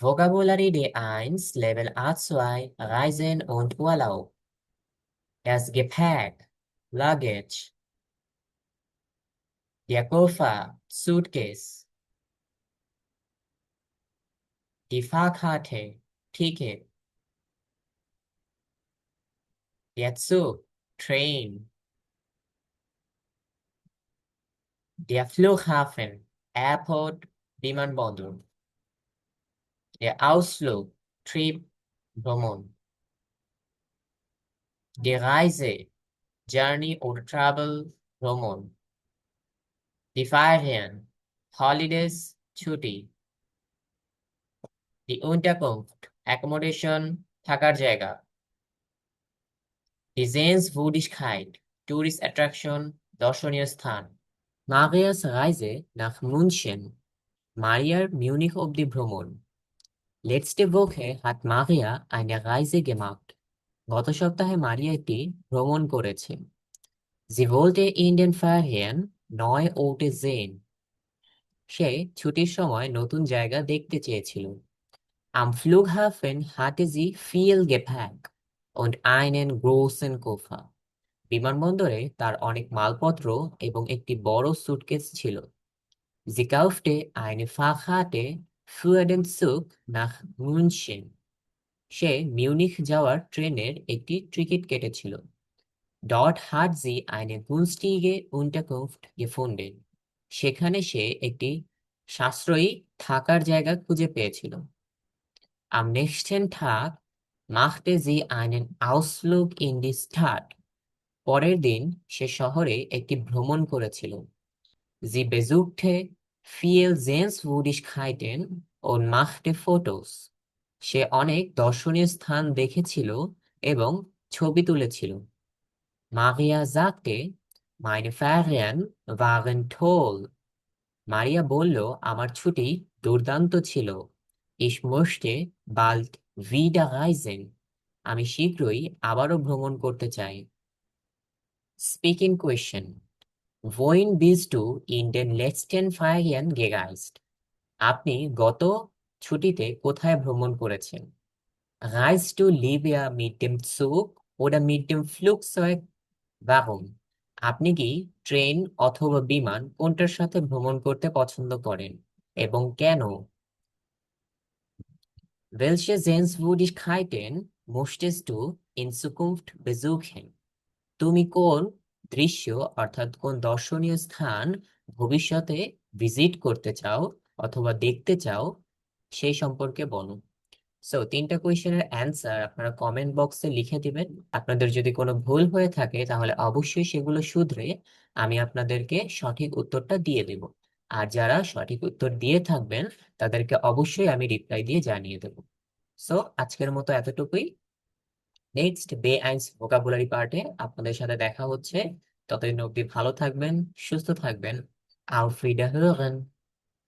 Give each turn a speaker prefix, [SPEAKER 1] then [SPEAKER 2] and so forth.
[SPEAKER 1] Vokabulary D1, Level A2, Reisen und Urlaub. Das Gepäck, Luggage. Der Koffer, Suitcase. Die Fahrkarte, Ticket. Der Zug, Train. Der Flughafen, Airport, Bimanbandung. Der Ausflug, Trip, ভ্রমণ Die Reise, Journey oder Travel, ভ্রমণ Die Ferien, Holidays, ছুটি Die Unterkunft, Accommodation, থাকার জায়গা Die Sehenswürdigkeit, Tourist Attraction, দর্শনীয় স্থান Marias Reise nach München, Mariar Munich অব্দি ভ্রমণ Letzte Woche hat Maria eine Reise gemacht. গত সপ্তাহে মারিয়া একটি ভ্রমণ করেছে Sie wollte in den Ferien neue Orte sehen. সে ছুটির সময় নতুন জায়গা দেখতে চেয়েছিল Am Flughafen hatte sie viel Gepäck und einen großen Koffer. বিমানবন্দরে তার অনেক মালপত্র এবং একটি বড় সুটকেস ছিল Sie kaufte eine Fahrkarte für den Zug nach München. সে মিউনিখ যাওয়ার ট্রেনের একটি টিকিট কেটেছিল। ডট হার্জি আইনে গুনস্টিগে উন্টাকুফট দেন সেখানে সে একটি সাশ্রয়ী থাকার জায়গা খুঁজে পেয়েছিল। আম নেক্সটেন থাক মাখতে জি আইনেন আউসলুক ইন দি স্টার্ট পরের দিন সে শহরে একটি ভ্রমণ করেছিল। জি বেজুকঠে viel Sehenswürdigkeiten und machte Fotos. সে অনেক দর্শনীয় স্থান দেখেছিল এবং ছবি তুলেছিল Maria sagte, meine Ferien waren toll. মারিয়া বলল আমার ছুটি দুর্দান্ত ছিল Ich möchte bald wieder reisen. আমি শীঘ্রই আবারও ভ্রমণ করতে চাই Speaking question. ভোইন বিচ টু ইন্ডেন লেস্টেন ফায়ারিয়ান গেগাইস্ট আপনি গত ছুটিতে কোথায় ভ্রমণ করেছেন? রাইস টু লিবিয়া মিডিয়াম সুক ওডা মিডিয়াম ফ্লুক্স বারুন আপনি কি ট্রেন অথবা বিমান কোনটার সাথে ভ্রমণ করতে পছন্দ করেন এবং কেন? ওয়েলশে জেন্স বুডিশ খাইটেন মোস্টেস টু ইনসুকুম্ফট বেজুখেন তুমি কোন দৃশ্য অর্থাৎ কোন দর্শনীয় স্থান ভবিষ্যতে ভিজিট করতে চাও অথবা দেখতে চাও, সেই সম্পর্কে বলো। সো তিনটা কোয়েশ্চেনের অ্যান্সার আপনারা কমেন্ট বক্সে লিখে দিবেন। আপনাদের যদি কোনো ভুল হয়ে থাকে, তাহলে অবশ্যই সেগুলো শুধরে আমি আপনাদেরকে সঠিক উত্তরটা দিয়ে দেব। আর যারা সঠিক উত্তর দিয়ে থাকবেন, তাদেরকে অবশ্যই আমি রিপ্লাই দিয়ে জানিয়ে দেব। সো আজকের মতো এতটুকুই। নেক্সট বে আইন্স ভোকাবুলারি পার্টে আপনাদের সাথে দেখা হচ্ছে। ততদিন অবধি ভালো থাকবেন, সুস্থ থাকবেন। আউফ্রিডা hören